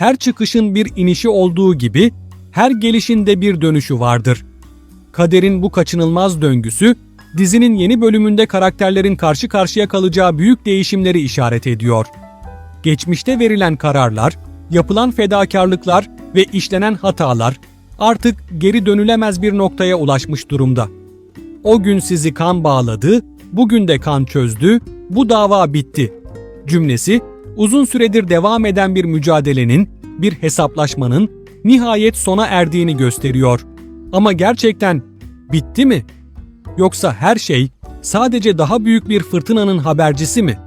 her çıkışın bir inişi olduğu gibi her gelişinde bir dönüşü vardır. Kaderin bu kaçınılmaz döngüsü dizinin yeni bölümünde karakterlerin karşı karşıya kalacağı büyük değişimleri işaret ediyor. Geçmişte verilen kararlar, yapılan fedakarlıklar ve işlenen hatalar artık geri dönülemez bir noktaya ulaşmış durumda. O gün sizi kan bağladı, bugün de kan çözdü, bu dava bitti. Cümlesi uzun süredir devam eden bir mücadelenin, bir hesaplaşmanın nihayet sona erdiğini gösteriyor. Ama gerçekten bitti mi? Yoksa her şey sadece daha büyük bir fırtınanın habercisi mi?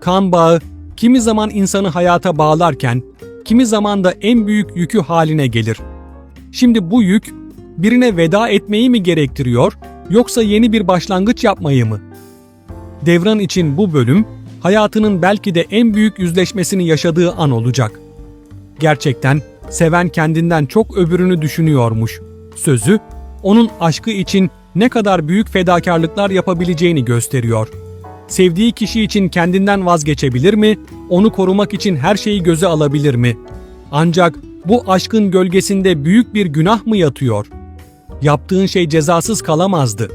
Kan bağı kimi zaman insanı hayata bağlarken, kimi zaman da en büyük yükü haline gelir. Şimdi bu yük birine veda etmeyi mi gerektiriyor yoksa yeni bir başlangıç yapmayı mı? Devran için bu bölüm hayatının belki de en büyük yüzleşmesini yaşadığı an olacak. Gerçekten seven kendinden çok öbürünü düşünüyormuş. Sözü onun aşkı için ne kadar büyük fedakarlıklar yapabileceğini gösteriyor. Sevdiği kişi için kendinden vazgeçebilir mi? Onu korumak için her şeyi göze alabilir mi? Ancak bu aşkın gölgesinde büyük bir günah mı yatıyor? Yaptığın şey cezasız kalamazdı.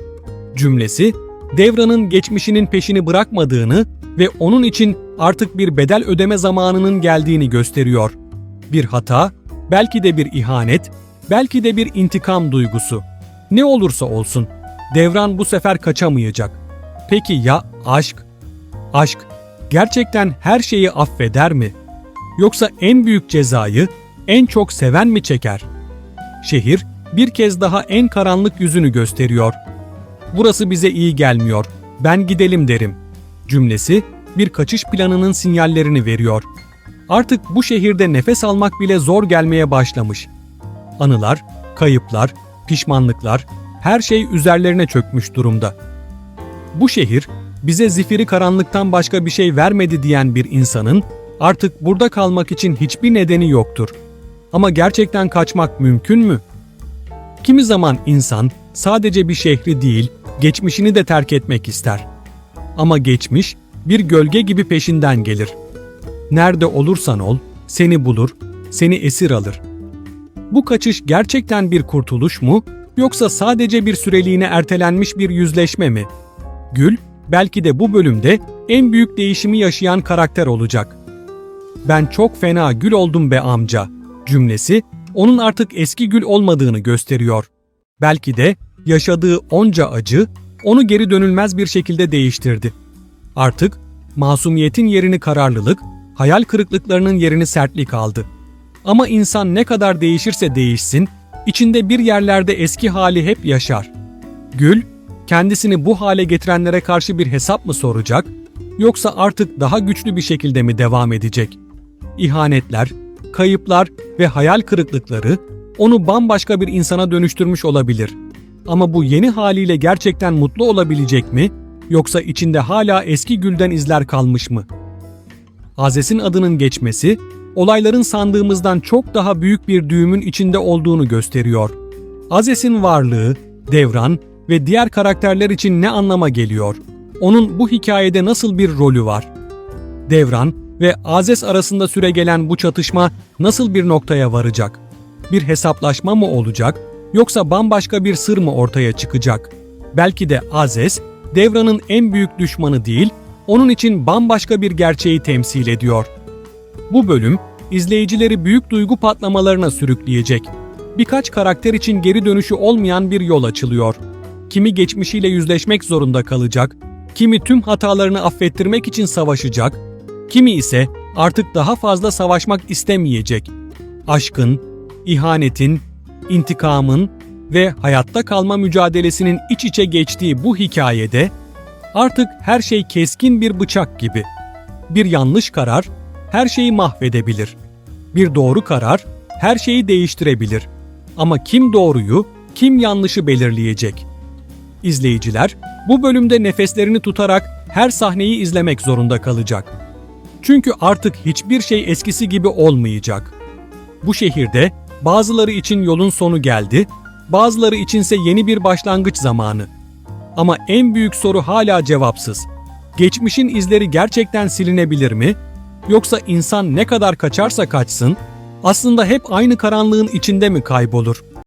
Cümlesi, Devran'ın geçmişinin peşini bırakmadığını ve onun için artık bir bedel ödeme zamanının geldiğini gösteriyor. Bir hata, belki de bir ihanet, belki de bir intikam duygusu. Ne olursa olsun, Devran bu sefer kaçamayacak. Peki ya aşk? Aşk gerçekten her şeyi affeder mi? Yoksa en büyük cezayı en çok seven mi çeker? Şehir bir kez daha en karanlık yüzünü gösteriyor. Burası bize iyi gelmiyor. Ben gidelim derim. Cümlesi bir kaçış planının sinyallerini veriyor. Artık bu şehirde nefes almak bile zor gelmeye başlamış. Anılar, kayıplar, pişmanlıklar, her şey üzerlerine çökmüş durumda. Bu şehir bize zifiri karanlıktan başka bir şey vermedi diyen bir insanın artık burada kalmak için hiçbir nedeni yoktur. Ama gerçekten kaçmak mümkün mü? Kimi zaman insan sadece bir şehri değil, geçmişini de terk etmek ister. Ama geçmiş bir gölge gibi peşinden gelir. Nerede olursan ol, seni bulur, seni esir alır. Bu kaçış gerçekten bir kurtuluş mu yoksa sadece bir süreliğine ertelenmiş bir yüzleşme mi? Gül belki de bu bölümde en büyük değişimi yaşayan karakter olacak. Ben çok fena gül oldum be amca cümlesi onun artık eski gül olmadığını gösteriyor. Belki de yaşadığı onca acı onu geri dönülmez bir şekilde değiştirdi. Artık masumiyetin yerini kararlılık, hayal kırıklıklarının yerini sertlik aldı. Ama insan ne kadar değişirse değişsin, içinde bir yerlerde eski hali hep yaşar. Gül, kendisini bu hale getirenlere karşı bir hesap mı soracak, yoksa artık daha güçlü bir şekilde mi devam edecek? İhanetler, kayıplar ve hayal kırıklıkları onu bambaşka bir insana dönüştürmüş olabilir. Ama bu yeni haliyle gerçekten mutlu olabilecek mi, yoksa içinde hala eski gülden izler kalmış mı? Azes'in adının geçmesi, olayların sandığımızdan çok daha büyük bir düğümün içinde olduğunu gösteriyor. Azes'in varlığı, Devran ve diğer karakterler için ne anlama geliyor? Onun bu hikayede nasıl bir rolü var? Devran ve Azes arasında süregelen bu çatışma nasıl bir noktaya varacak? Bir hesaplaşma mı olacak yoksa bambaşka bir sır mı ortaya çıkacak? Belki de Azes, Devran'ın en büyük düşmanı değil, onun için bambaşka bir gerçeği temsil ediyor. Bu bölüm izleyicileri büyük duygu patlamalarına sürükleyecek. Birkaç karakter için geri dönüşü olmayan bir yol açılıyor. Kimi geçmişiyle yüzleşmek zorunda kalacak, kimi tüm hatalarını affettirmek için savaşacak, kimi ise artık daha fazla savaşmak istemeyecek. Aşkın, ihanetin, intikamın ve hayatta kalma mücadelesinin iç içe geçtiği bu hikayede artık her şey keskin bir bıçak gibi. Bir yanlış karar her şeyi mahvedebilir. Bir doğru karar her şeyi değiştirebilir. Ama kim doğruyu, kim yanlışı belirleyecek? İzleyiciler bu bölümde nefeslerini tutarak her sahneyi izlemek zorunda kalacak. Çünkü artık hiçbir şey eskisi gibi olmayacak. Bu şehirde bazıları için yolun sonu geldi, bazıları içinse yeni bir başlangıç zamanı. Ama en büyük soru hala cevapsız. Geçmişin izleri gerçekten silinebilir mi? Yoksa insan ne kadar kaçarsa kaçsın, aslında hep aynı karanlığın içinde mi kaybolur?